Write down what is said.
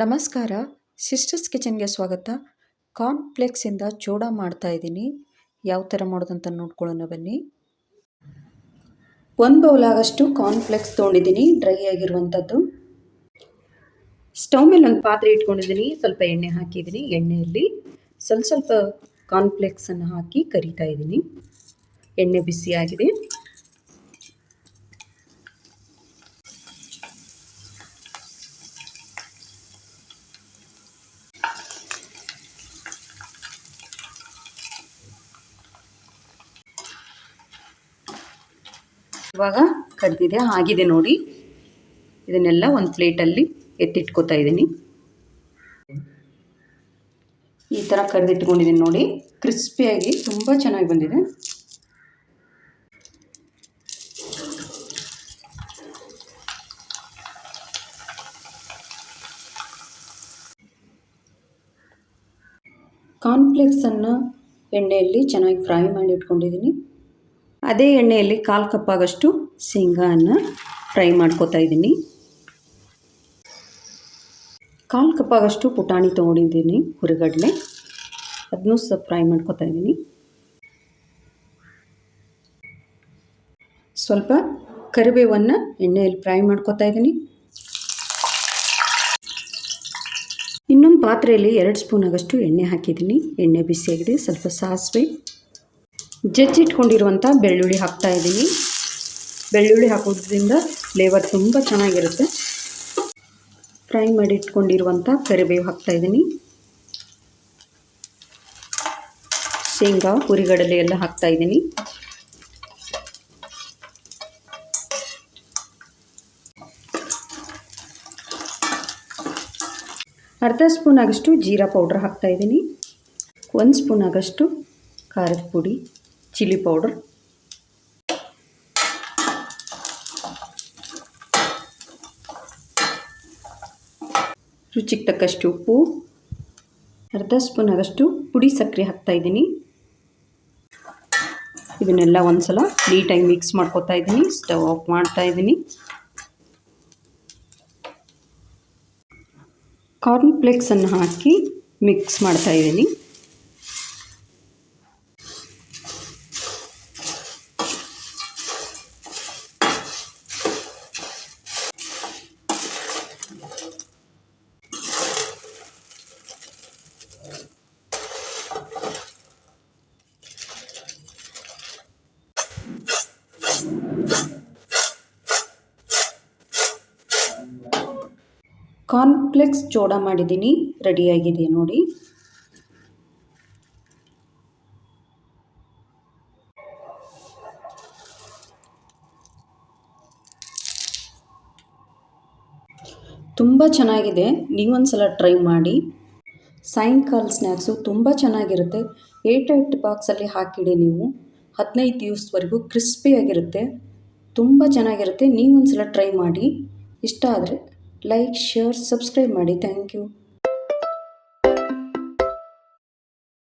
ನಮಸ್ಕಾರ ಸಿಸ್ಟರ್ಸ್ ಕಿಚನ್ಗೆ ಸ್ವಾಗತ. ಕಾರ್ನ್ಫ್ಲೆಕ್ಸಿಂದ ಚೂಡ ಮಾಡ್ತಾ ಇದ್ದೀನಿ. ಯಾವ ಥರ ಮಾಡೋದಂತ ನೋಡ್ಕೊಳ್ಳೋಣ ಬನ್ನಿ. ಒಂದು ಬೌಲ್ ಆಗಷ್ಟು ಕಾರ್ನ್ಫ್ಲೆಕ್ಸ್ ತೊಗೊಂಡಿದ್ದೀನಿ ಡ್ರೈ ಆಗಿರುವಂಥದ್ದು. ಸ್ಟವ್ ಮೇಲೆ ಒಂದು ಪಾತ್ರೆ ಇಟ್ಕೊಂಡಿದ್ದೀನಿ, ಸ್ವಲ್ಪ ಎಣ್ಣೆ ಹಾಕಿದ್ದೀನಿ, ಎಣ್ಣೆಯಲ್ಲಿ ಸ್ವಲ್ಪ ಸ್ವಲ್ಪ ಕಾರ್ನ್ಫ್ಲೆಕ್ಸನ್ನು ಹಾಕಿ ಕರಿತಾ ಇದ್ದೀನಿ. ಎಣ್ಣೆ ಬಿಸಿಯಾಗಿದೆ. ಇವಾಗ ಕದ್ದಿದೆ, ಆಗಿದೆ ನೋಡಿ. ಇದನ್ನೆಲ್ಲ ಒಂದು ಪ್ಲೇಟಲ್ಲಿ ಎತ್ತಿಟ್ಕೋತಾ ಇದ್ದೀನಿ. ಈ ಥರ ಕರೆದಿಟ್ಕೊಂಡಿದ್ದೀನಿ ನೋಡಿ. ಕ್ರಿಸ್ಪಿಯಾಗಿ ತುಂಬ ಚೆನ್ನಾಗಿ ಬಂದಿದೆ. ಕಾರ್ನ್ಫ್ಲೇಕ್ಸನ್ನು ಎಣ್ಣೆಯಲ್ಲಿ ಚೆನ್ನಾಗಿ ಫ್ರೈ ಮಾಡಿ ಇಟ್ಕೊಂಡಿದ್ದೀನಿ. ಅದೇ ಎಣ್ಣೆಯಲ್ಲಿ ಕಾಲು ಕಪ್ಪಾಗಷ್ಟು ಶೇಂಗಾನ ಫ್ರೈ ಮಾಡ್ಕೋತಾ ಇದ್ದೀನಿ. ಕಾಲು ಕಪ್ಪಾಗಷ್ಟು ಪುಟಾಣಿ ತೊಗೊಂಡಿದ್ದೀನಿ ಹುರಿಗಡಲೆ. ಅದನ್ನೂ ಸಹ ಫ್ರೈ ಮಾಡ್ಕೋತಾ ಇದ್ದೀನಿ. ಸ್ವಲ್ಪ ಕರಿಬೇವನ್ನು ಎಣ್ಣೆಯಲ್ಲಿ ಫ್ರೈ ಮಾಡ್ಕೋತಾ ಇದ್ದೀನಿ. ಇನ್ನೊಂದು ಪಾತ್ರೆಯಲ್ಲಿ ಎರಡು ಸ್ಪೂನ್ ಆಗಷ್ಟು ಎಣ್ಣೆ ಹಾಕಿದ್ದೀನಿ. ಎಣ್ಣೆ ಬಿಸಿಯಾಗಿದೆ, ಸ್ವಲ್ಪ ಸಾಸಿವೆ ಜಜ್ಜಿಟ್ಕೊಂಡಿರುವಂಥ ಬೆಳ್ಳುಳ್ಳಿ ಹಾಕ್ತಾ ಇದ್ದೀನಿ. ಬೆಳ್ಳುಳ್ಳಿ ಹಾಕೋದ್ರಿಂದ ಫ್ಲೇವರ್ ತುಂಬ ಚೆನ್ನಾಗಿರುತ್ತೆ. ಫ್ರೈ ಮಾಡಿ ಇಟ್ಕೊಂಡಿರುವಂಥ ಕರಿಬೇವು ಹಾಕ್ತಾ ಇದ್ದೀನಿ. ಶೇಂಗಾ, ಹುರಿಗಡಲೆ ಎಲ್ಲ ಹಾಕ್ತಾ ಇದ್ದೀನಿ. ಅರ್ಧ ಸ್ಪೂನ್ ಆಗಷ್ಟು ಜೀರಾ ಪೌಡ್ರ್ ಹಾಕ್ತಾ ಇದ್ದೀನಿ. ಒಂದು ಸ್ಪೂನ್ ಆಗಷ್ಟು ಖಾರದ ಪುಡಿ. Chilli powder. ರುಚಿಗೆ ತಕ್ಕಷ್ಟು ಉಪ್ಪು. ಅರ್ಧ ಸ್ಪೂನ್ ಆದಷ್ಟು ಪುಡಿ ಸಕ್ಕರೆ ಹಾಕ್ತಾ ಇದ್ದೀನಿ. ಇದನ್ನೆಲ್ಲ ಒಂದು ಸಲ ನೀಟಾಗಿ ಮಿಕ್ಸ್ ಮಾಡ್ಕೋತಾ ಇದ್ದೀನಿ. ಸ್ಟವ್ ಆಫ್ ಮಾಡ್ತಾ ಇದ್ದೀನಿ. ಕಾರ್ನ್ಫ್ಲೇಕ್ಸನ್ನು ಹಾಕಿ ಮಿಕ್ಸ್ ಮಾಡ್ತಾ ಇದ್ದೀನಿ. ಕಾರ್ನ್ಫ್ಲೆಕ್ಸ್ ಜೋಡ ಮಾಡಿದ್ದೀನಿ. ರೆಡಿಯಾಗಿದೆ ನೋಡಿ. ತುಂಬ ಚೆನ್ನಾಗಿದೆ. ನೀವೊಂದ್ಸಲ ಟ್ರೈ ಮಾಡಿ. ಸಾಯಂಕಾಲ ಸ್ನ್ಯಾಕ್ಸು ತುಂಬ ಚೆನ್ನಾಗಿರುತ್ತೆ. ಏಟ್ ಏಟ್ ಬಾಕ್ಸಲ್ಲಿ ಹಾಕಿಡಿ ನೀವು. ಹದಿನೈದು ದಿವಸವರೆಗೂ ಕ್ರಿಸ್ಪಿಯಾಗಿರುತ್ತೆ ತುಂಬ ಚೆನ್ನಾಗಿರುತ್ತೆ ನೀವೊಂದ್ಸಲ ಟ್ರೈ ಮಾಡಿ. ಇಷ್ಟ ಆದರೆ ಲೈಕ್ ಶೇರ್ ಸಬ್ಸ್ಕ್ರೈಬ್ ಮಾಡಿ. Thank you